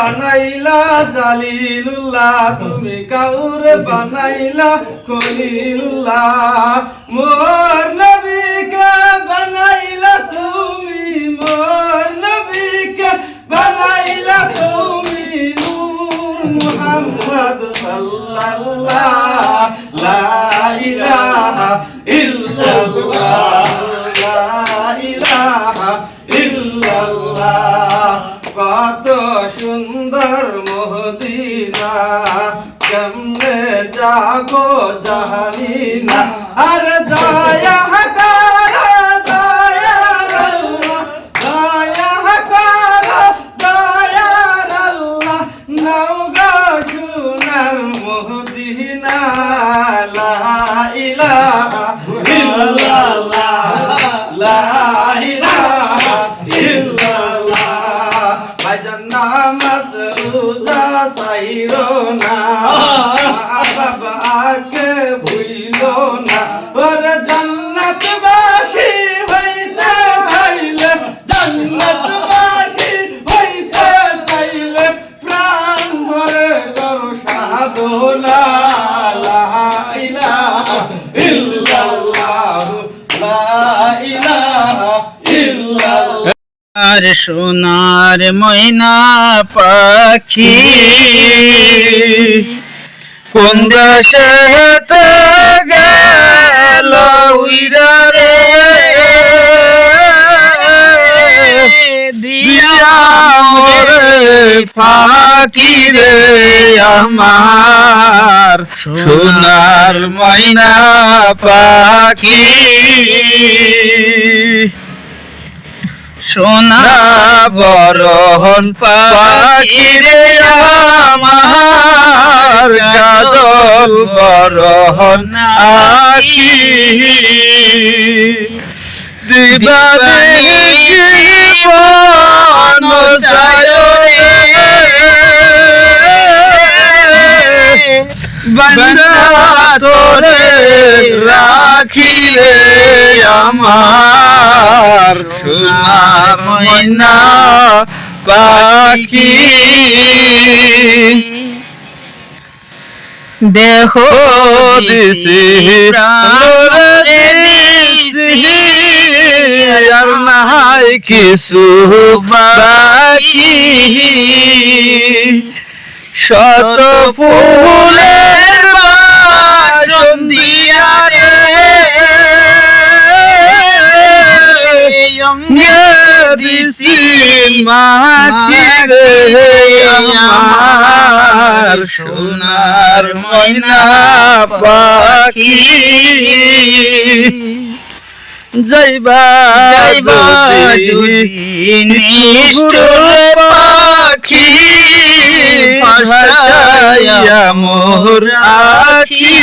বানাইলা জালিলুল্লাহ, তুমি কাউরে বানাইলা খলিলুল্লাহ। মোর নবীকে বানাইলা তুমি, মোর নবীকে বানাইলা তুমি নূর মুহাম্মদ সাল্লাল্লাহ। লা ইলাহা ইল্লাল্লাহ, লা ইলাহা যাব জানি না আর দয়া আর সোনার ময়না পাখি কোন দেশে ফাঁকি রে আমার সোনার ময়না পাখি। সোনা বরহন পাখি রে আমার গাজল বরহন আখি দিবারে তোরে রাখিলে আমার সোনার ময়না পাখি। দেখো দিছি আর কিছু বাকি। শত ফুলের অঙ্গে দিছি মাছি রে আমার সোনার ময়না পাখি। যাইবা যাইবা যদি পাখি মোর আখি